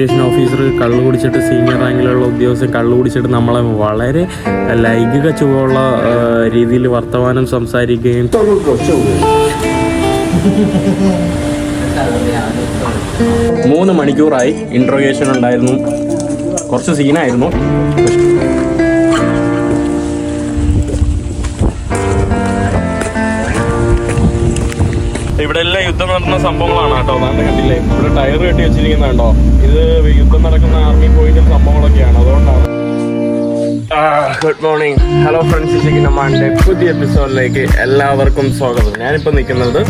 Station officer കള്ളു കുടിച്ചിട്ട് senior റാങ്കിലുള്ള ഉദ്യോഗസ്ഥർ കള്ളു കുടിച്ചിട്ട് നമ്മളെ വളരെ ലൈംഗിക ചുവയുള്ള രീതിയിൽ വർത്തമാനം സംസാരിക്കുകയും മൂന്ന് മണിക്കൂറായി ഇൻട്രോഗേഷൻ ഉണ്ടായിരുന്നു. കുറച്ച് സീനായിരുന്നു ഇവിടെ എല്ലാം യുദ്ധം നടന്ന സംഭവങ്ങളാണ് കേട്ടോ. നല്ല കണ്ടില്ലേ? ഇവിടെ ടയർ കെട്ടി വെച്ചിരിക്കുന്ന കണ്ടോ? ഇത് യുദ്ധം നടക്കുന്ന ആർമി പോയിന്റ് സംഭവങ്ങളൊക്കെയാണ്. അതുകൊണ്ടാണ്. ഗുഡ് മോർണിംഗ് ഹലോ ഫ്രണ്ട്സ് ചിക്കിനമ്മാന്റെ പുതിയ എപ്പിസോഡിലേക്ക് എല്ലാവർക്കും സ്വാഗതം. ഞാനിപ്പോൾ നിൽക്കുന്നത്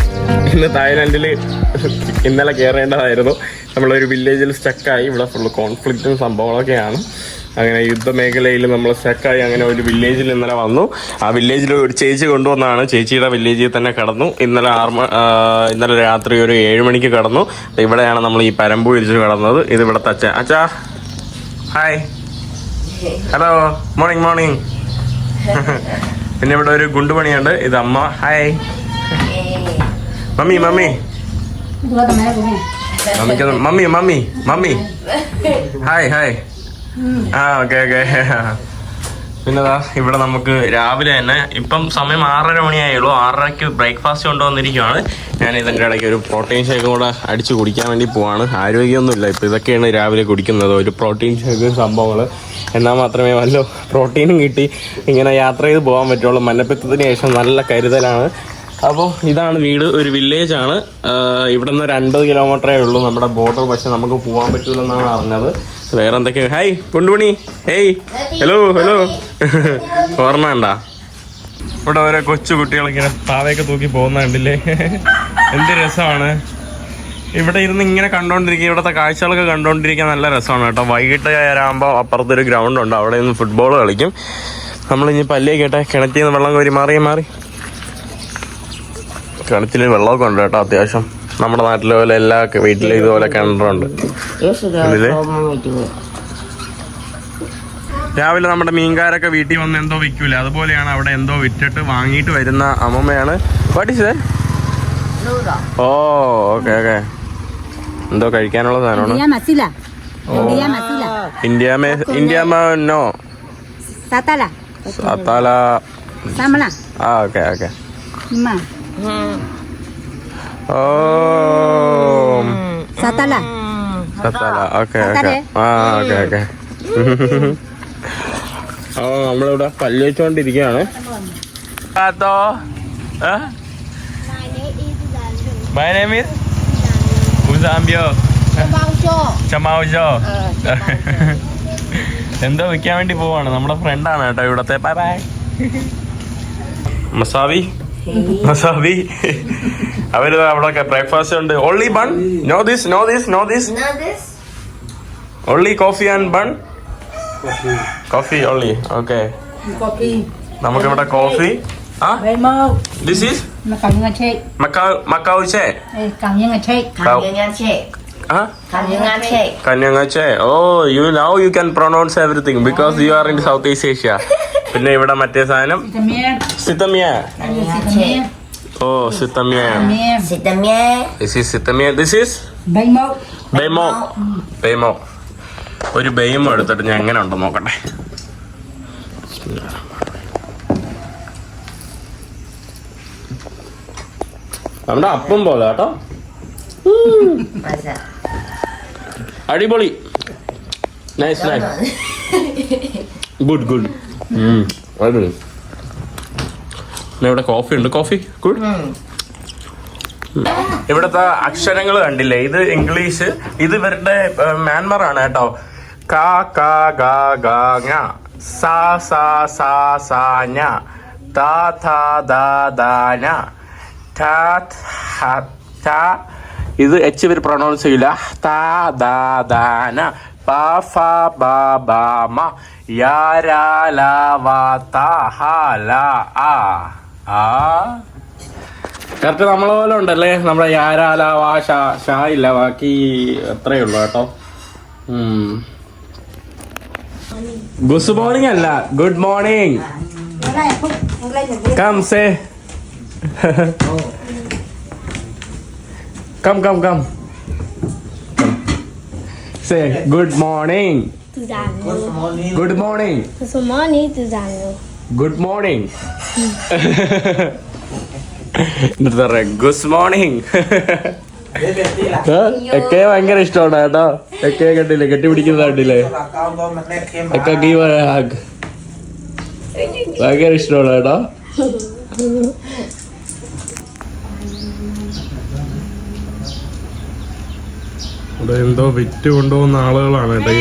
ഇന്ന് തായ്ലാൻഡിൽ ഇന്നലെ കയറേണ്ടതായിരുന്നു നമ്മളൊരു വില്ലേജിൽ സ്റ്റക്കായി ഇവിടെ ഫുള്ള് കോൺഫ്ലിക്റ്റും സംഭവങ്ങളൊക്കെയാണ്. അങ്ങനെ യുദ്ധമേഖലയിൽ നമ്മൾ സ്റ്റക്കായി അങ്ങനെ ഒരു വില്ലേജിൽ ഇന്നലെ വന്നു. ആ വില്ലേജിൽ ഒരു ചേച്ചി കൊണ്ടുവന്നാണ്. ചേച്ചിയുടെ വില്ലേജിൽ തന്നെ കടന്നു. ഇന്നലെ ആറ് ഇന്നലെ രാത്രി ഒരു ഏഴ് മണിക്ക് കടന്നു. ഇവിടെയാണ് നമ്മൾ ഈ പരമ്പു വിരിച്ച് കടന്നത്. ഇത് ഇവിടുത്തെ അച്ഛ അച്ഛാ ഹായ് ഹലോ മോർണിംഗ് മോർണിംഗ് പിന്നെ ഇവിടെ ഒരു ഗുണ്ടുപണിയുണ്ട് ഇത് അമ്മ ഹായ് മമ്മി മമ്മി. മമ്മിക്ക് mummy mummy mummy. Hi hi ആ ഓക്കെ ഓക്കെ. പിന്നെതാ ഇവിടെ നമുക്ക് രാവിലെ തന്നെ ഇപ്പം സമയം ആറര മണിയായുള്ളൂ ആറരയ്ക്ക് ബ്രേക്ക്ഫാസ്റ്റ് കൊണ്ടുവന്നിരിക്കുകയാണ് ഞാൻ ഇതിന്റെ ഇടയ്ക്ക് ഒരു പ്രോട്ടീൻ ഷേക്ക് കൂടെ അടിച്ച് കുടിക്കാൻ വേണ്ടി പോവാണ്. ആരോഗ്യമൊന്നുമില്ല ഇപ്പം ഇതൊക്കെയാണ് രാവിലെ കുടിക്കുന്നത്. ഒരു പ്രോട്ടീൻ ഷേക്ക് സംഭവങ്ങൾ എന്നാൽ മാത്രമേ വല്ല പ്രോട്ടീനും കിട്ടി. ഇങ്ങനെ യാത്ര ചെയ്ത് പോകാൻ പറ്റുള്ളൂ. മല്ലപ്പിത്തത്തിന് ശേഷം നല്ല കരുതലാണ്. അപ്പോൾ ഇതാണ് വീട് ഒരു വില്ലേജ് ആണ് ഇവിടെ നിന്ന് ഒരു അൻപത് കിലോമീറ്ററേ ഉള്ളൂ. നമ്മുടെ ബോർഡർ പക്ഷെ നമുക്ക് പോകാൻ പറ്റില്ലെന്നാണ് അറിഞ്ഞത്. വേറെ എന്തൊക്കെയാ ഹായ് കൊണ്ടുപണി ഹേയ് ഹലോ ഹലോ ഓർമ്മ ഉണ്ടാ ഇവിടെ ഓരോ കൊച്ചു കുട്ടികളിങ്ങനെ താഴേക്ക് തൂക്കി പോകുന്ന കണ്ടില്ലേ? എന്ത് രസമാണ്. ഇവിടെ ഇരുന്ന് ഇങ്ങനെ കണ്ടോണ്ടിരിക്കുക ഇവിടുത്തെ കാഴ്ചകളൊക്കെ കണ്ടോണ്ടിരിക്കാൻ നല്ല രസമാണ് കേട്ടോ. വൈകിട്ട് ആകുമ്പോൾ അപ്പുറത്തൊരു ഗ്രൗണ്ട് ഉണ്ട് അവിടെ നിന്ന് ഫുട്ബോൾ കളിക്കും. നമ്മൾ ഇനി പല്ലേ കേട്ടെ കിണറ്റിൽ നിന്ന് വെള്ളം കോരി മാറി മാറി. കിണറ്റിൽ വെള്ളമൊക്കെ ഉണ്ട് കേട്ടോ അത്യാവശ്യം. നമ്മുടെ നാട്ടിലെ പോലെ എല്ലാ വീട്ടിലും ഇതുപോലെ കിണറുണ്ട്. ഇതിൽ? രാവിലെ നമ്മുടെ മീൻകാരൊക്കെ വീട്ടിൽ വന്ന് എന്തോ വിൽക്കൂല? അതുപോലെയാണ് അവിടെ എന്തോ വിറ്റിട്ട് വാങ്ങിയിട്ട് വരുന്ന അമ്മമ്മയാണ്. What is oh okay okay. എന്തോ കഴിക്കാനുള്ള സാധനമാണ്. India India no. സത്താല. ആ okay okay. Oh. Satala. സത്താല. Okay okay. സത്താലേ? ആ ഓക്കെ ഓക്കെ. ആ നമ്മളിവിടെ പല്ല് വെച്ചോണ്ടിരിക്കുകയാണ് അതോ മൈ നെയിം ഈസ് ഉസാമ്പിയോ ചമാവുജോ എന്തോ വിൽക്കാൻ വേണ്ടി പോവാണ്. നമ്മുടെ ഫ്രണ്ടാണ് കേട്ടോ ഇവിടത്തെ. ബൈ ബൈ മസാവി മസാവി അവർ അവിടെ ബ്രേക്ക്ഫാസ്റ്റ് ഉണ്ട്. Only bun no this no this no this only coffee and bun coffee only okay നമുക്ക് നമുക്കിവിടെ കോഫി. This is. മക്കാവ് ചേ. കന്യാങ്ങാച്ചേ ഓ you know you can pronounce everything because you are in south east Asia പിന്നെ ഇവിടെ മറ്റേ സാധനം. സിത്തമിയ ഓ സിത്തമിയ. Sitemnya ദിസ് ഈസ് സിത്തമിയ ദിസ് ഈസ് Baimo. ബെയ്മോ. ബെയ്മോ. ഒരു ബെയ്മോ എടുത്തിട്ട് ഞാൻ എങ്ങനെ ഉണ്ടോ നോക്കട്ടെ. നമ്മുടെ അപ്പം പോലെ കേട്ടോ. അടിപൊളി. നൈസ് നൈസ് ഗുഡ് ഗുഡ് ഇവിടെ കോഫി ഉണ്ട്? കോഫി ഗുഡ് ഇവിടുത്തെ അക്ഷരങ്ങൾ കണ്ടില്ലേ? ഇത് ഇംഗ്ലീഷ്. ഇത് ഇവരുടെ മ്യാൻമർ ആണ് കേട്ടോ. കാ കാ ഗാ ഗാ സാ സാ സാ സാ താ താ ദാ ദാ ഇത് എച്ച് ഇവർ പ്രൊണൗൺസ് ചെയ്യില്ല താ ദാ ദാ യാ ആ ആ. കറക്റ്റ് നമ്മളെ പോലെ ഉണ്ടല്ലേ? നമ്മുടെ വാ ഇല്ല ബാക്കി എത്രയേ ഉള്ളൂ കേട്ടോ ഗുസ് മോർണിംഗ് അല്ല. Good morning come say come come come say good morning. Good morning. Good morning എന്നിട്ട് പറയാം ഗുഡ് മോർണിംഗ് എക്കെ ഭയങ്കര ഇഷ്ടമാണ് കേട്ടോ. എക്കെ കണ്ടില്ലേ? കെട്ടി കെട്ടിപ്പിടിക്കുന്നത് കണ്ടില്ലേ? ഒക്കെ ഗീവ് ഭയങ്കര ഇഷ്ടമാണ് കേട്ടോ. ഇവിടെ എന്തോ വിറ്റ് കൊണ്ടുപോകുന്ന ആളുകളാണ് കേട്ടോ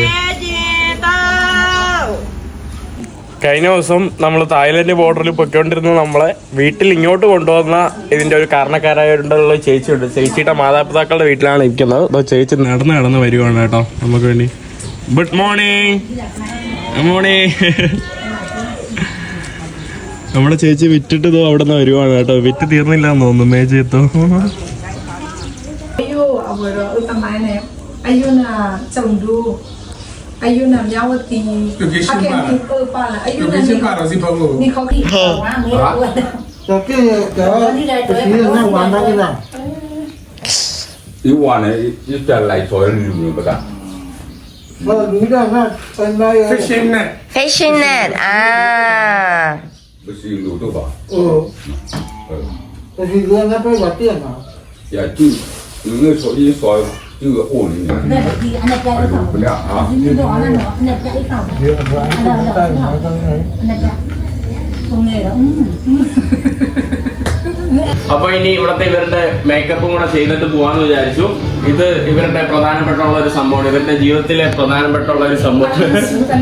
കഴിഞ്ഞ ദിവസം നമ്മൾ തായ്ലൻഡ് ബോർഡറിൽ പൊയ്ക്കൊണ്ടിരുന്ന നമ്മളെ വീട്ടിൽ ഇങ്ങോട്ട് കൊണ്ടുവന്ന ഇതിന്റെ ഒരു കാരണക്കാരായിട്ടുള്ള ചേച്ചിയുണ്ട് ചേച്ചിയുടെ മാതാപിതാക്കളുടെ വീട്ടിലാണ് ഇരിക്കുന്നത്. അപ്പോൾ ചേച്ചി നടന്ന് നടന്ന് വരുവാണ് കേട്ടോ. നമുക്ക് വേണ്ടി. ഗുഡ് മോർണിംഗ് മോർണിംഗ് നമ്മുടെ ചേച്ചി വിറ്റിട്ട് ഇതോ അവിടെ നിന്ന് വരുവാണ് കേട്ടോ. വിറ്റ് തീർന്നില്ല എന്ന് തോന്നുന്നു മേച്ചെത്തോ അയ്യോ aboro utamane ayuna changdu ayuna myawati akem tipo pala ayuna ni para si pango ni khoki wa me wa to ke ga ni na wa na ni na i wa ne i ta lai to ni ni ba ka ဘာလူဒါကပန်လာရ Fashion net Fashion net အာမရှိလို့တော့ပါဟုတ်အဲဒီကငါပဲဝတ်ပြန်ပါရာကြည့်လူငယ်ဆိုရေးဆို 这个锅里面 na di anak ka 还有不亮啊。 ni do ana no anak ka ikaw Dia nak latihan. anak ka tunge ra അപ്പൊ ഇനി ഇവിടത്തെ ഇവരുടെ മേക്കപ്പും കൂടെ ചെയ്തിട്ട് പോവാന്ന് വിചാരിച്ചു ഇത് ഇവരുടെ പ്രധാനപ്പെട്ട ഒരു സംഭവമാണ് ഇവരുടെ ജീവിതത്തിലെ പ്രധാനപ്പെട്ട ഒരു സംഭവം sutan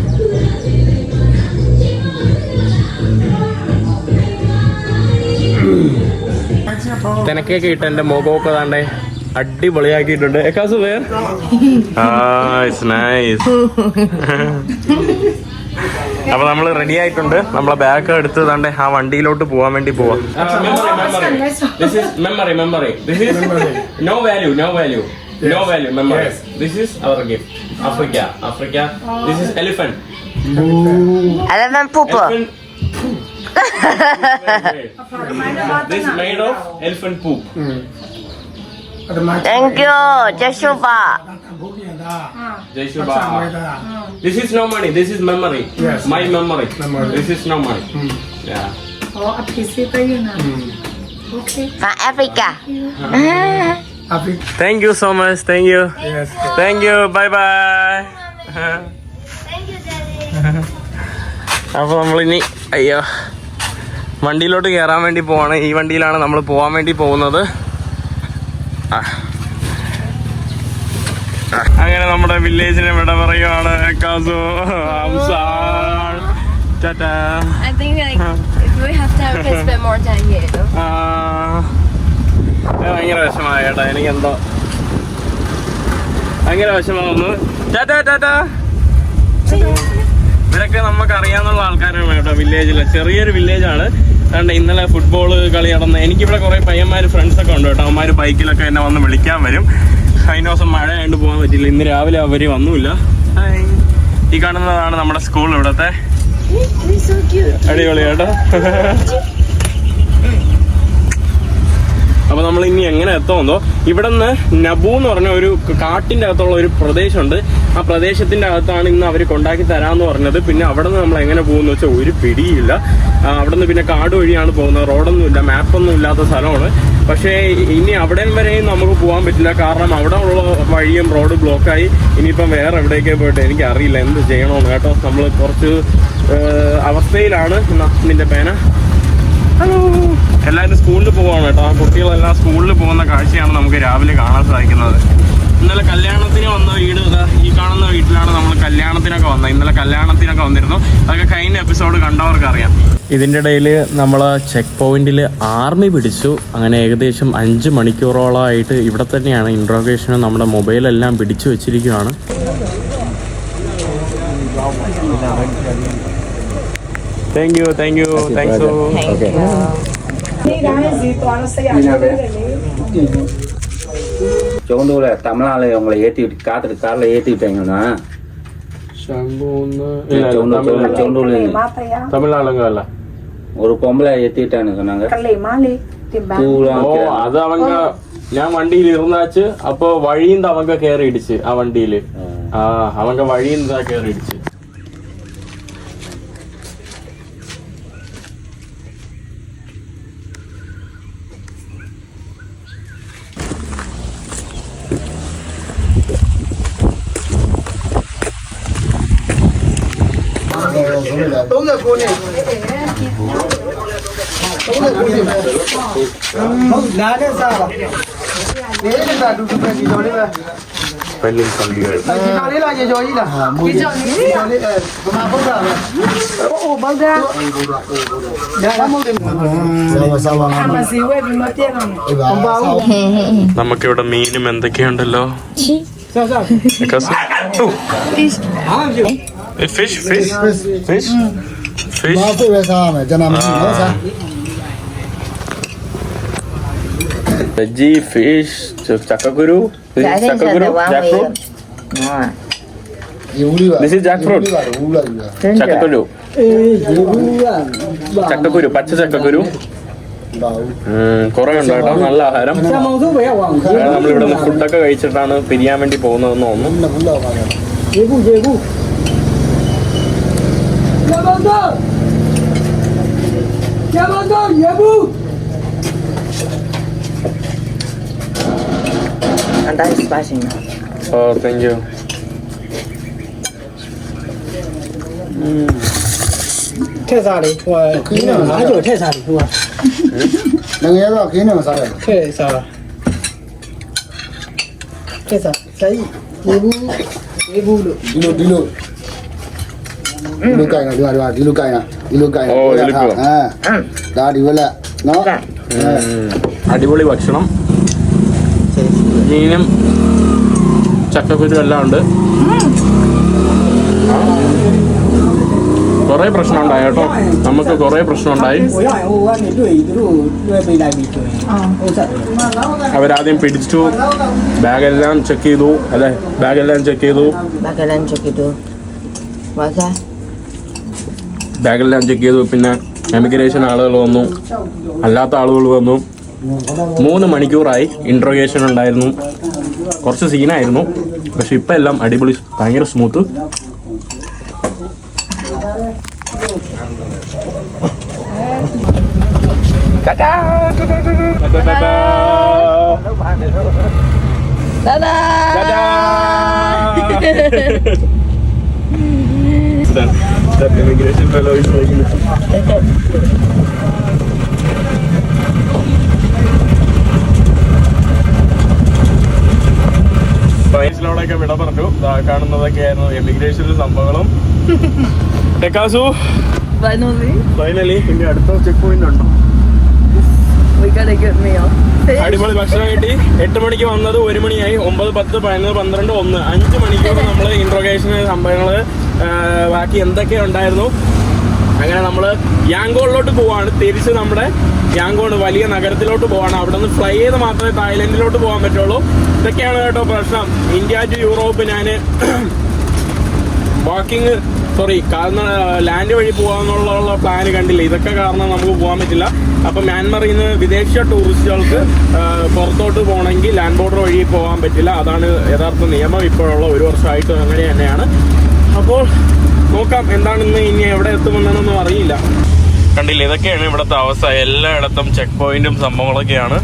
തനക്കൊക്കെ ഇട്ട് എന്റെ മുഖമൊക്കെ താണ്ടേ അടിപൊളിയാക്കിയിട്ടുണ്ട്. എക്കാസ് വേർ നൈസ് അപ്പൊ നമ്മൾ റെഡി ആയിട്ടുണ്ട്. നമ്മളെ ബാഗ് എടുത്ത് താണ്ടേ ആ വണ്ടിയിലോട്ട് പോവാൻ വേണ്ടി പോവാ. No value no value no value memory. This is our gift Africa Africa this is elephant this is made of elephant poop. Thank you, Jeshuba. Jeshuba. This is no money. This is memory. Yes. My memory. memory. This is no money. Hmm. Yeah. Oh, appreciate you now. Okay. From Africa. Thank you so much. Thank you. Yes. Thank you. Bye bye. Thank you, Daddy. Apa ini? Ayo. വണ്ടിയിലോട്ട് കയറാൻ വേണ്ടി പോവാണ്. ഈ വണ്ടിയിലാണ് നമ്മൾ പോവാൻ വേണ്ടി പോകുന്നത്. അങ്ങനെ നമ്മുടെ വില്ലേജിനെ വിട പറയുവാണ് കാസു ഭയങ്കര വിഷമായ കേട്ടോ. എനിക്കെന്തോ ഭയങ്കര വിഷമാവുന്നു ടാറ്റാ ടാറ്റാ. ഇവരൊക്കെ നമുക്ക് അറിയാവുന്ന ആൾക്കാരാണ് കേട്ടോ വില്ലേജിലെ ചെറിയൊരു വില്ലേജാണ് അതുകൊണ്ട് ഇന്നലെ ഫുട്ബോൾ കളി നടന്ന് എനിക്കിവിടെ കുറെ പയ്യന്മാർ ഫ്രണ്ട്സ് ഒക്കെ ഉണ്ട് കേട്ടോ. അവന്മാർ ബൈക്കിലൊക്കെ എന്നെ വന്ന് വിളിക്കാൻ വരും. കഴിഞ്ഞ ദിവസം മഴ ആയതുകൊണ്ട് പോകാൻ പറ്റില്ല ഇന്ന് രാവിലെ അവർ വന്നുമില്ല. ഈ കാണുന്നതാണ് നമ്മുടെ സ്കൂൾ ഇവിടത്തെ. അടിപൊളി കേട്ടോ അപ്പൊ നമ്മൾ ഇനി എങ്ങനെ എത്തുമെന്നോ ഇവിടെ നിന്ന് നബു എന്ന് പറഞ്ഞ ഒരു കാട്ടിന്റെ അകത്തുള്ള ഒരു പ്രദേശമുണ്ട്. ആ പ്രദേശത്തിന്റെ അകത്താണ് ഇന്ന് അവർ കൊണ്ടാക്കി തരാന്ന് പറഞ്ഞത്. പിന്നെ അവിടെ നിന്ന് നമ്മൾ എങ്ങനെ പോകുന്ന വെച്ചാൽ ഒരു പിടിയില്ല. അവിടെ നിന്ന് പിന്നെ കാട് വഴിയാണ് പോകുന്നത്. റോഡൊന്നും ഇല്ല മാപ്പൊന്നും ഇല്ലാത്ത സ്ഥലമാണ്. പക്ഷേ ഇനി അവിടെ വരെയും നമുക്ക് പോകാൻ പറ്റില്ല. കാരണം അവിടെ ഉള്ള വഴിയും റോഡ് ബ്ലോക്കായി ഇനിയിപ്പം വേറെ എവിടേക്കേ പോയിട്ട് എനിക്ക് അറിയില്ല എന്ത് ചെയ്യണമെന്ന് കേട്ടോ? നമ്മൾ കുറച്ച് അവസ്ഥയിലാണ് നിന്റെ പേന. ഹലോ എല്ലാവരും സ്കൂളിൽ പോവാണ് കേട്ടോ. കുട്ടികളെല്ലാം സ്കൂളിൽ പോകുന്ന കാഴ്ചയാണ് നമുക്ക് രാവിലെ കാണാൻ സാധിക്കുന്നത്. ഇന്നലെ കല്യാണത്തിന് വന്ന വീട് ഈ കാണുന്ന വീട്ടിലാണ് നമ്മൾ കല്യാണത്തിനൊക്കെ വന്നത്. ഇന്നലെ കല്യാണത്തിനൊക്കെ വന്നിരുന്നു. അതൊക്കെ കഴിഞ്ഞ എപ്പിസോഡ് കണ്ടവർക്ക് അറിയാം ഇതിന്റെ ഇടയിൽ നമ്മൾ ചെക്ക് പോയിന്റിൽ ആർമി പിടിച്ചു. അങ്ങനെ ഏകദേശം അഞ്ച് മണിക്കൂറോളമായിട്ട് ഇവിടെ തന്നെയാണ് ഇൻട്രോഗേഷനും നമ്മുടെ മൊബൈലെല്ലാം പിടിച്ചു വെച്ചിരിക്കുകയാണ് thank you thank you thanks okay சோந்தூரில் Tamil Nadu உங்களை ஏற்றி விட்டு காத்துட்டு காரில் ஏற்றி விட்டாங்கன்னா தமிழ்நாடுங்க ஒரு பொம்பளை ஏற்றிட்டான்னு சொன்னாங்க. அது அவங்க ഞാൻ വണ്ടിയിൽ ഇരുന്നാച്ച് അപ്പൊ വഴിയും അവങ്ക കയറിയിടിച്ച് ആ വണ്ടിയില് ആ അവങ്ക വഴിയും കയറിയിടിച്ച് 都在过年，都在过年，都哪里啥吧？哪里啥？都是在你这里呗。ਪਹਿਲੇ ਕੰਡੀਗੜ ਨਾਲੇ ਲਾ ਜੇ ਜੋਈ ਦਾ ਹਾਂ ਮੂਲੀ ਨਾਲੇ ਬਣਾ ਬੰਦਾ ਉਹ ਬੰਦਾ നമുക്കിവിടെ മീനും എന്തൊക്കെയുണ്ടല്ലോ fish fish fish fish This is jackfruit. Yếu đi vào, đủ là gì à? ചക്കക്കുരു. ചക്കക്കുരു പച്ച ചക്കക്കുരു. കുറെ ഉണ്ട് കേട്ടോ നല്ല ആഹാരം. ഇവിടെ നിന്ന് ഫുഡൊക്കെ കഴിച്ചിട്ടാണ് പിരിയാൻ വേണ്ടി പോകുന്നതെന്ന് തോന്നുന്നു. Cũng and that is spicy now. Oh, thank you. Mm. ထက်စားလေဟိုခင်းတော့ငါကြော်ထက်စားလေဟိုကငငယ်တော့ခင်းတော့စားတယ်ထက်စားတာထက်စားဆိုင်ဒီဘူးဒီဘူးလို့ဒီလိုဒီလိုဒီလိုကြိုင်တာဒီလိုဒီလိုကြိုင်တာဒီလိုကြိုင်တာဟဲ့ဒါဒီဘက်လက်နော်အာဒီဘက်လေးပါချင်နော် മീനും ചക്കക്കുരു എല്ലാം ഉണ്ട്. കുറെ പ്രശ്നമുണ്ടായി കേട്ടോ. നമുക്ക് കുറെ പ്രശ്നമുണ്ടായി. അവരാദ്യം പിടിച്ചു. ബാഗെല്ലാം ചെക്ക് ചെയ്തു. അല്ലെ? ബാഗെല്ലാം ചെക്ക് ചെയ്തു. ബാഗെല്ലാം ചെക്ക് ചെയ്തു. ബാഗെല്ലാം ചെക്ക് ചെയ്തു. പിന്നെ എമിഗ്രേഷൻ ആളുകൾ വന്നു. അല്ലാത്ത ആളുകൾ വന്നു. മൂന്ന് മണിക്കൂറായി ഇൻട്രോഗേഷൻ ഉണ്ടായിരുന്നു. കുറച്ച് സീനായിരുന്നു പക്ഷെ ഇപ്പം എല്ലാം അടിപൊളി ഭയങ്കര സ്മൂത്ത് Immigration fellow is ഫൈൻസിലോടൊക്കെ വിട പറഞ്ഞു. കാണുന്നതൊക്കെ ആയിരുന്നു എമിഗ്രേഷനിലെ സംഭവങ്ങളും. ടെക്കാസു. ഫൈനലി ഇനി അടുത്ത ചെക്ക് പോയിന്റ് ഉണ്ടോ. അടിപൊളി ഭക്ഷണം കിട്ടി. എട്ട് മണിക്ക് വന്നത് ഒരു മണിയായി. ഒമ്പത് പത്ത് പതിനൊന്ന് പന്ത്രണ്ട് ഒന്ന്. അഞ്ച് മണിക്കൂർ നമ്മൾ ഇൻട്രോഗേഷൻ സംഭവങ്ങൾ ബാക്കി എന്തൊക്കെ ഉണ്ടായിരുന്നു. അങ്ങനെ നമ്മൾ യാങ്കോളിലോട്ട് പോവാണ്. തിരിച്ച് നമ്മുടെ യാങ്കോൺ വലിയ നഗരത്തിലോട്ട് പോകണം അവിടെ നിന്ന് ഫ്ലൈ ചെയ്ത് മാത്രമേ തായ്ലൻഡിലോട്ട് പോകാൻ പറ്റുള്ളൂ. ഇതൊക്കെയാണ് കേട്ടോ പ്രശ്നം. ഇന്ത്യ ടു യൂറോപ്പ് ഞാൻ വാക്കിങ് സോറി കാരണം ലാൻഡ് വഴി പോകാന്നുള്ള പ്ലാൻ കണ്ടില്ല. ഇതൊക്കെ കാരണം നമുക്ക് പോകാൻ പറ്റില്ല. അപ്പൊ മ്യാൻമറിൽ നിന്ന് വിദേശ ടൂറിസ്റ്റുകൾക്ക് പുറത്തോട്ട് പോകണമെങ്കിൽ ലാൻഡ് ബോർഡർ വഴി പോകാൻ പറ്റില്ല. അതാണ് യഥാർത്ഥ നിയമം. ഇപ്പോഴുള്ള ഒരു വർഷമായിട്ട് അങ്ങനെ തന്നെയാണ്. അപ്പോൾ നോക്കാം എന്താണ് ഇന്ന് ഇനി എവിടെ എത്തുമെന്നൊന്നും അറിയില്ല. കണ്ടില്ല? ഇതൊക്കെയാണ് ഇവിടുത്തെ അവസ്ഥ. എല്ലായിടത്തും ചെക്ക് പോയിന്റും സംഭവങ്ങളൊക്കെയാണ്.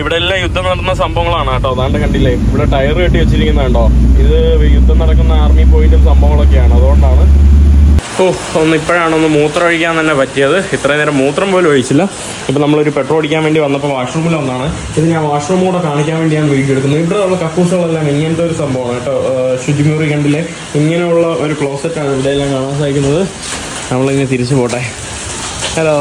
ഇവിടെ എല്ലാം യുദ്ധം നടന്ന സംഭവങ്ങളാണ് കേട്ടോ. അതാണ്ട് കണ്ടില്ലേ? ഇവിടെ ടയർ കെട്ടി വെച്ചിരിക്കുന്ന കണ്ടോ? ഇത് യുദ്ധം നടക്കുന്ന ആർമി പോയിന്റും സംഭവങ്ങളൊക്കെയാണ്. അതുകൊണ്ടാണ്. ഓ ഒന്ന് ഇപ്പോഴാണ് ഒന്ന് മൂത്രം ഒഴിക്കാൻ തന്നെ പറ്റിയത്. ഇത്രയും നേരം മൂത്രം പോലും ഒഴിച്ചില്ല. ഇപ്പം നമ്മളൊരു പെട്രോൾ അടിക്കാൻ വേണ്ടി വന്നപ്പോൾ വാഷ്റൂമിൽ ഒന്നാണ് ഇത് ഞാൻ വാഷ്റൂം കൂടെ കാണിക്കാൻ വേണ്ടി ഞാൻ വീഡിയോ എടുക്കുന്നത്. ഇവിടെ ഉള്ള കക്കൂസുകളെല്ലാം ഇങ്ങനത്തെ ഒരു സംഭവമാണ് കേട്ടോ. ശുചിമുറി കണ്ടില്ലേ? ഇങ്ങനെയുള്ള ഒരു ക്ലോസറ്റാണ് ഇവിടെയെല്ലാം കാണാൻ സാധിക്കുന്നത്. നമ്മളിങ്ങനെ തിരിച്ചു പോട്ടെ. ഹലോ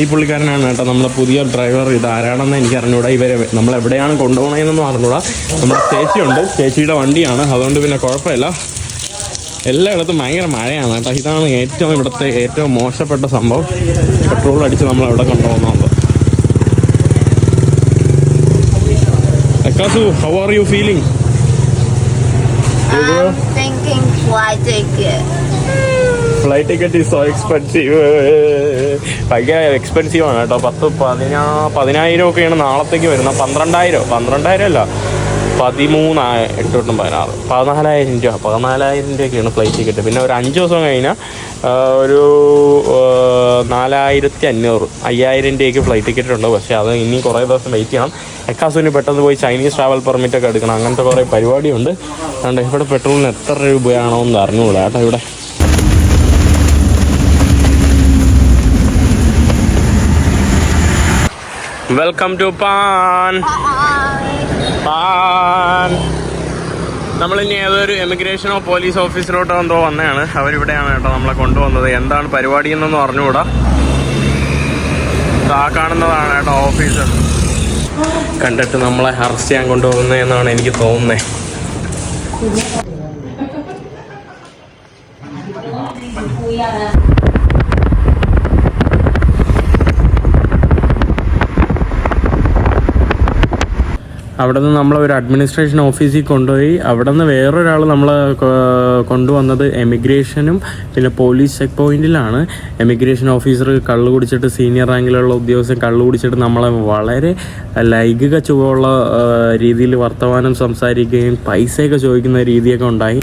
ഈ പുള്ളിക്കാരനാണ് കേട്ടോ നമ്മളെ പുതിയ ഡ്രൈവർ ഇത് ആരാണെന്ന് എനിക്ക് അറിഞ്ഞൂടാ. ഇവരെ നമ്മൾ എവിടെയാണ് കൊണ്ടുപോകണതെന്നൊന്നും അറിഞ്ഞൂടാ. നമ്മുടെ ചേച്ചിയുണ്ട്. ചേച്ചിയുടെ വണ്ടിയാണ്. അതുകൊണ്ട് പിന്നെ കുഴപ്പമില്ല. എല്ലായിടത്തും ഭയങ്കര മഴയാണ് കേട്ടോ. ഇതാണ് ഏറ്റവും ഇവിടുത്തെ ഏറ്റവും മോശപ്പെട്ട സംഭവം. പെട്രോൾ അടിച്ച് നമ്മൾ എവിടെ കൊണ്ടുപോകുന്നത് അക്കാസു how are you feeling flight ticket is so expensive ഭയങ്കര എക്സ്പെൻസീവ് ആണ് കേട്ടോ. പത്ത് പതിനാ പതിനായിരം ഒക്കെയാണ് നാളത്തേക്ക് വരുന്നത്. പന്ത്രണ്ടായിരം പന്ത്രണ്ടായിരം അല്ല പതിമൂന്നായ എട്ട് തൊട്ടും പതിനാറ്. പതിനാലായിരം രൂപ പതിനാലായിരം രൂപയൊക്കെയാണ് ഫ്ലൈറ്റ് ടിക്കറ്റ് പിന്നെ ഒരു അഞ്ച് ദിവസം കഴിഞ്ഞാൽ ഒരു നാലായിരത്തി അഞ്ഞൂറ് അയ്യായിരം രൂപയ്ക്ക് ഫ്ലൈറ്റ് ടിക്കറ്റ് ഉണ്ട്. പക്ഷേ അത് ഇനി കുറേ ദിവസം വെയിറ്റ് ചെയ്യണം. എക്കാസുവിന് പെട്ടെന്ന് പോയി ചൈനീസ് ട്രാവൽ പെർമിറ്റ് ഒക്കെ എടുക്കണം. അങ്ങനത്തെ കുറേ പരിപാടിയുണ്ട്. അതുകൊണ്ട് ഇവിടെ പെട്രോളിന് എത്ര രൂപയാണോ എന്ന് അറിഞ്ഞുകൂടാ കേട്ടോ ഇവിടെ. വെൽക്കം ടു പാൻ പാൻ നമ്മളിനി ഏതൊരു എമിഗ്രേഷനോ പോലീസ് ഓഫീസിലോട്ടോ എന്തോ വന്നതാണ്. അവരിവിടെയാണ് കേട്ടോ നമ്മളെ കൊണ്ടുവന്നത്. എന്താണ് പരിപാടി എന്നൊന്നും അറിഞ്ഞുകൂടാ. ആ കാണുന്നതാണ് കേട്ടോ ഓഫീസ് കണ്ടിട്ട് നമ്മളെ അറസ്റ്റ് ചെയ്യാൻ കൊണ്ടുപോകുന്നതെന്നാണ് എനിക്ക് തോന്നുന്നത് അവിടെ നിന്ന് നമ്മളെ ഒരു അഡ്മിനിസ്ട്രേഷൻ ഓഫീസിൽ കൊണ്ടുപോയി. അവിടെ നിന്ന് വേറൊരാൾ നമ്മളെ കൊണ്ടുവന്നത് എമിഗ്രേഷനും പിന്നെ പോലീസ് ചെക്ക് പോയിന്റിലാണ് എമിഗ്രേഷൻ ഓഫീസർ കള്ള് കുടിച്ചിട്ട് സീനിയർ റാങ്കിലുള്ള ഉദ്യോഗസ്ഥൻ കള്ളു കുടിച്ചിട്ട് നമ്മളെ വളരെ ലൈംഗിക ചുവയുള്ള രീതിയിൽ വർത്തമാനം സംസാരിക്കുകയും പൈസയൊക്കെ ചോദിക്കുന്ന രീതിയൊക്കെ ഉണ്ടായി.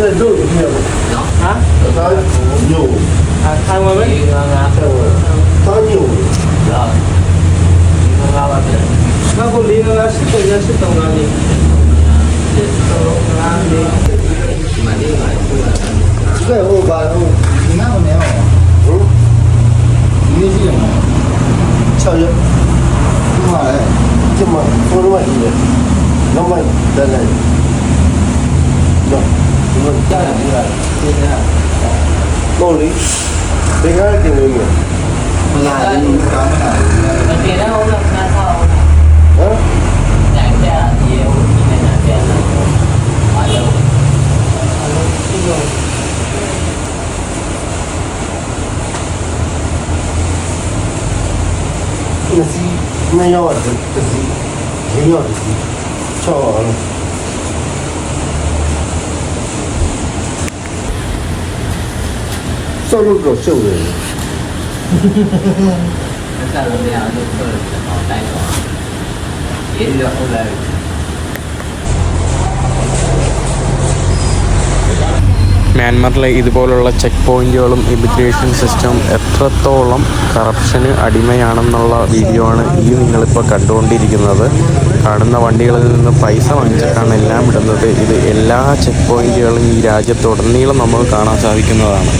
这肉有没有？啊？它有。啊，看我们。刚刚在我。它有。啊。刚刚那边。那个零零二是等于是等哪里？这是等哪里？买零买零。最后吧，你看过没有？不。你记得吗？小学。干嘛嘞？这么，做那么些，那么在那里。 တော့လေသင်္ကားတင်လို့မလားမလာဘူးကောင်းတာမတင်တော့ဘူးလားခဏဆောက်ဟမ်တိုင်းပြရေဟိုဒီနေ့ပြန်လာအားလုံးအားလုံးဒီလိုဒီစီမယောတစ်စီရေယောတစ်စီချော် മ്യാൻമറിലെ ഇതുപോലുള്ള ചെക്ക് പോയിന്റുകളും ഇമിഗ്രേഷൻ സിസ്റ്റം എത്രത്തോളം കറപ്ഷന് അടിമയാണെന്നുള്ള വീഡിയോ ആണ് ഈ നിങ്ങളിപ്പോൾ കണ്ടുകൊണ്ടിരിക്കുന്നത്. കാണുന്ന വണ്ടികളിൽ നിന്ന് പൈസ വാങ്ങിച്ചിട്ടാണ് എല്ലാം ഇടുന്നത്. ഇത് എല്ലാ ചെക്ക് പോയിന്റുകളും ഈ രാജ്യത്തുടനീളം നമ്മൾ കാണാൻ സാധിക്കുന്നതാണ്.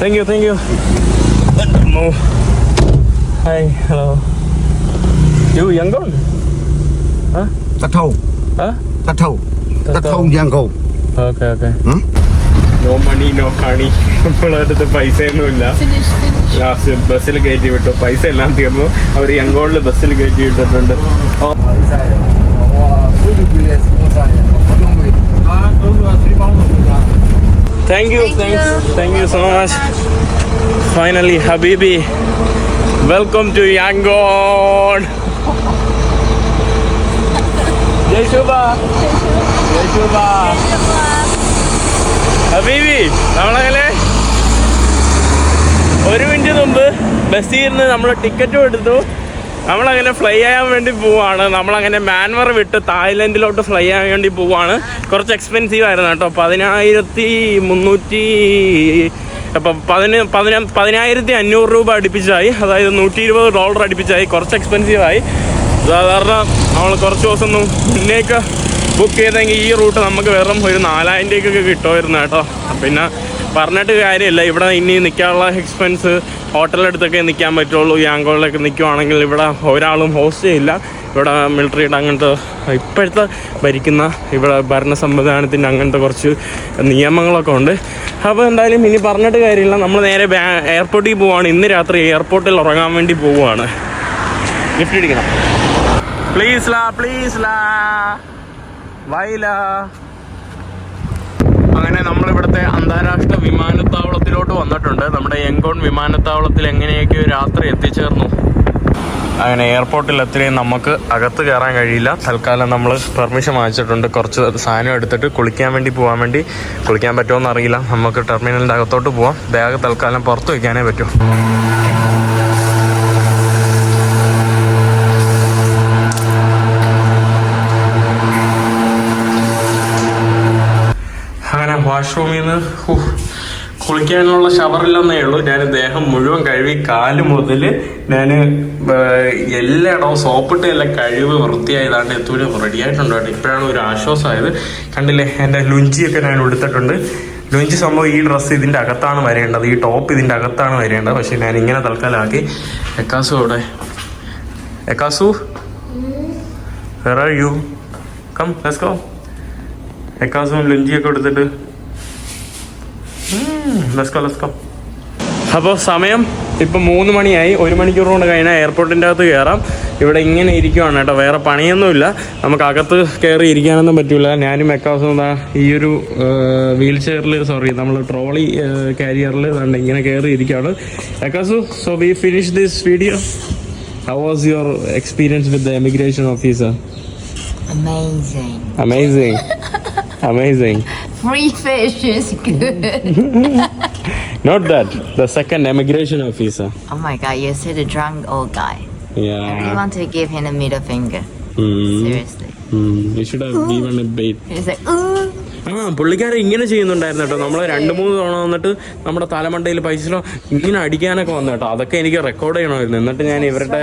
Thank you thank you hi hello you Yangon Tắt thầu, Hả? tắt okay okay. No money no കണി നമ്മളടുത്ത് പൈസ പൈസയൊന്നുമില്ല. ലാസ്റ്റ് ബസ്സിൽ കയറ്റി വിട്ടു. പൈസ എല്ലാം തീർന്നു. അവർ യങ്കോളിൽ ബസ്സിൽ കയറ്റി വിട്ടിട്ടുണ്ട്. Thank you thank you so much finally ഹബീബി വെൽക്കം ടു യാങ്കോൺ ജയ് ശുഭ ഹബീബി നമ്മളങ്ങനെ ഒരു മിനിറ്റ് മുമ്പ് ബസ്സിൽ നിന്ന് നമ്മൾ ടിക്കറ്റും എടുത്തു നമ്മളങ്ങനെ ഫ്ലൈ ചെയ്യാൻ വേണ്ടി പോവാണ്. നമ്മളങ്ങനെ മ്യാൻമർ വിട്ട് തായ്ലൻഡിലോട്ട് ഫ്ലൈ ചെയ്യാൻ വേണ്ടി പോവാണ്. കുറച്ച് എക്സ്പെൻസീവ് ആയിരുന്നു കേട്ടോ. പതിനായിരത്തി മുന്നൂറ്റി അപ്പം പതിന പതിന പതിനായിരത്തി അഞ്ഞൂറ് രൂപ അടുപ്പിച്ചായി. അതായത് നൂറ്റി ഇരുപത് ഡോളർ അടുപ്പിച്ചായി. കുറച്ച് എക്സ്പെൻസീവ് ആയി. സാധാരണ നമ്മൾ കുറച്ച് ദിവസം മുന്നേക്ക് ബുക്ക് ചെയ്തെങ്കിൽ ഈ റൂട്ട് നമുക്ക് വെറും ഒരു നാലായിരം രൂപയ്ക്കൊക്കെ കിട്ടുമായിരുന്നു കേട്ടോ. പിന്നെ പറഞ്ഞിട്ട് കാര്യമില്ല. ഇവിടെ ഇനി നിൽക്കാനുള്ള എക്സ്പെൻസ് ഹോട്ടലെടുത്തൊക്കെ നിൽക്കാൻ പറ്റുള്ളൂ. യാങ്കോളിലൊക്കെ നിൽക്കുവാണെങ്കിൽ ഇവിടെ ഒരാളും ഹോസ്റ്റ് ചെയ്യില്ല. ഇവിടെ മിലിറ്ററിയുടെ അങ്ങനത്തെ ഇപ്പോഴത്തെ ഭരിക്കുന്ന ഇവിടെ ഭരണ സംവിധാനത്തിന്റെ അങ്ങനത്തെ കുറച്ച് നിയമങ്ങളൊക്കെ ഉണ്ട്. അപ്പോൾ എന്തായാലും ഇനി പറഞ്ഞിട്ട് കാര്യമില്ല. നമ്മൾ നേരെ എയർപോർട്ടിൽ പോവുകയാണ് ഇന്ന് രാത്രി എയർപോർട്ടിൽ ഉറങ്ങാൻ വേണ്ടി പോവുകയാണ്. ഗിഫ്റ്റ് ഇടിക്കണം. പ്ലീസ് ലാ പ്ലീസ് ലാ. വൈല അങ്ങനെ നമ്മളിവിടുത്തെ അന്താരാഷ്ട്ര വിമാനത്താവളത്തിലോട്ട് വന്നിട്ടുണ്ട്. നമ്മുടെ യങ്കോൺ വിമാനത്താവളത്തിൽ എങ്ങനെയൊക്കെയോ രാത്രി എത്തിച്ചേർന്നു. അങ്ങനെ എയർപോർട്ടിൽ എത്രയും നമുക്ക് അകത്ത് കയറാൻ കഴിയില്ല. തൽക്കാലം നമ്മൾ പെർമിഷൻ വാങ്ങിച്ചിട്ടുണ്ട്. കുറച്ച് സാധനം എടുത്തിട്ട് കുളിക്കാൻ വേണ്ടി പോകാൻ വേണ്ടി. കുളിക്കാൻ പറ്റുമോ എന്നറിയില്ല. നമുക്ക് ടെർമിനലിന്റെ അകത്തോട്ട് പോവാം. ബാഗ് തൽക്കാലം പുറത്ത് വയ്ക്കാനേ പറ്റൂ. വാഷ്റൂമിൽ നിന്ന് കുളിക്കാനുള്ള ഷവറില്ലെന്നേ ഉള്ളൂ. ഞാൻ ദേഹം മുഴുവൻ കഴുകി കാൽ മുതൽ ഞാൻ എല്ലായിടവും സോപ്പിട്ട് എല്ലാം കഴിവ് വൃത്തിയായതാണ്ട് എത്തൂര് റെഡി ആയിട്ടുണ്ട് കേട്ടോ. ഇപ്പോഴാണ് ഒരു ആശ്വാസമായത്. കണ്ടില്ലേ എന്റെ ലുഞ്ചിയൊക്കെ ഞാൻ എടുത്തിട്ടുണ്ട് ലുഞ്ചി സംഭവം ഈ ഡ്രസ്സ് ഇതിന്റെ അകത്താണ് വരേണ്ടത്. ഈ ടോപ്പ് ഇതിന്റെ അകത്താണ് വരേണ്ടത്. പക്ഷേ ഞാൻ ഇങ്ങനെ തൽക്കാലമാക്കി എക്കാസു അവിടെ? എക്കാസു? വേറെ are you come let's go എക്കാസും ലുഞ്ചിയൊക്കെ എടുത്തിട്ട് അപ്പോൾ സമയം ഇപ്പം മൂന്ന് മണിയായി. ഒരു മണിക്കൂർ കൊണ്ട് കഴിഞ്ഞാൽ എയർപോർട്ടിന്റെ അകത്ത് കയറാം ഇവിടെ ഇങ്ങനെ ഇരിക്കുവാണ് കേട്ടോ. വേറെ പണിയൊന്നുമില്ല. നമുക്ക് അകത്ത് കയറി ഇരിക്കാനൊന്നും പറ്റില്ല ഞാനും മെക്കാസും എന്താ ഈ ഒരു വീൽ ചെയറിൽ സോറി നമ്മൾ ട്രോളി കാരിയറിൽ കണ്ട് ഇങ്ങനെ കയറി ഇരിക്കുകയാണ് മെക്കാസു so we finish this video how was your experience with the emigration officer Amazing. Amazing amazing Free fish is good. Not that. The second immigration officer. oh my god, you see the drunk old guy. I Yeah. really want to give him a middle finger. Mm. Seriously. Mm. You should have given a bait. He's like, ooh. ആ പുള്ളിക്കാരെ ഇങ്ങനെ ചെയ്യുന്നുണ്ടായിരുന്നു കേട്ടോ. നമ്മൾ രണ്ട് മൂന്ന് തവണ വന്നിട്ട് നമ്മുടെ തലമണ്ടയിൽ പൈസയിലോ ഇങ്ങനെ അടിക്കാനൊക്കെ വന്നു കേട്ടോ. അതൊക്കെ എനിക്ക് റെക്കോർഡ് ചെയ്യണമായിരുന്നു. എന്നിട്ട് ഞാൻ ഇവരുടെ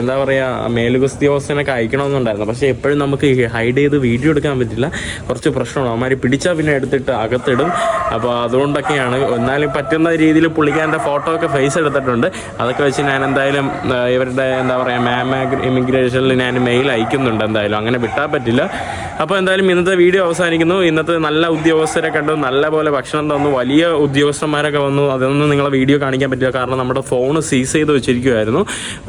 എന്താ പറയുക മേലുകുസ്തി അവസ്ഥനൊക്കെ അയക്കണമെന്നുണ്ടായിരുന്നു. പക്ഷേ എപ്പോഴും നമുക്ക് ഹൈഡ് ചെയ്ത് വീഡിയോ എടുക്കാൻ പറ്റില്ല. കുറച്ച് പ്രശ്നമാണ് അവന്മാർ പിടിച്ചാൽ പിന്നെ എടുത്തിട്ട് അകത്തിടും. അപ്പോൾ അതുകൊണ്ടൊക്കെയാണ്. എന്നാലും പറ്റുന്ന രീതിയിൽ പുള്ളിക്കാരന്റെ ഫോട്ടോ ഒക്കെ ഫേസ് എടുത്തിട്ടുണ്ട്. അതൊക്കെ വെച്ച് ഞാൻ എന്തായാലും ഇവരുടെ എന്താ പറയുക മാം ഇമിഗ്രേഷനിൽ ഞാൻ മെയിൽ അയക്കുന്നുണ്ട് എന്തായാലും. അങ്ങനെ വിട്ടാൽ പറ്റില്ല. അപ്പോൾ എന്തായാലും ഇന്നത്തെ വീഡിയോ അവസാനിക്കുന്നു. ഇന്നത്തെ നല്ല ഉദ്യോഗസ്ഥരെ കണ്ടു നല്ല പോലെ ഭക്ഷണം തന്നു വലിയ ഉദ്യോഗസ്ഥന്മാരൊക്കെ വന്നു. അതൊന്നും നിങ്ങളെ വീഡിയോ കാണിക്കാൻ പറ്റില്ല. കാരണം നമ്മുടെ ഫോൺ സീസ് ചെയ്ത് വെച്ചിരിക്കുമായിരുന്നു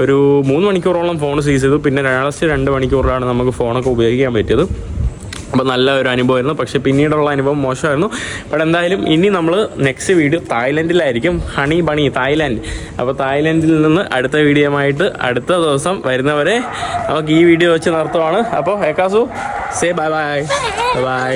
ഒരു മൂന്ന് മണിക്കൂറോളം ഫോൺ സീസ് ചെയ്തു. പിന്നെ ലാസ്റ്റ് രണ്ട് മണിക്കൂറിലാണ് നമുക്ക് ഫോണൊക്കെ ഉപയോഗിക്കാൻ പറ്റിയത്. അപ്പോൾ നല്ല ഒരു അനുഭവമായിരുന്നു. പക്ഷേ പിന്നീടുള്ള അനുഭവം മോശമായിരുന്നു. ബട്ട് എന്തായാലും ഇനി നമ്മൾ next video തായ്ലൻഡിലായിരിക്കും. Honey bunny Thailand. അപ്പോൾ തായ്ലൻഡിൽ നിന്ന് അടുത്ത വീഡിയോയുമായിട്ട് അടുത്ത ദിവസം വരുന്നവരെ നമുക്ക് ഈ വീഡിയോ വെച്ച് നിർത്തുവാണ്. അപ്പോൾ ഏക്കാസു സേ ബൈ ബൈ ബൈ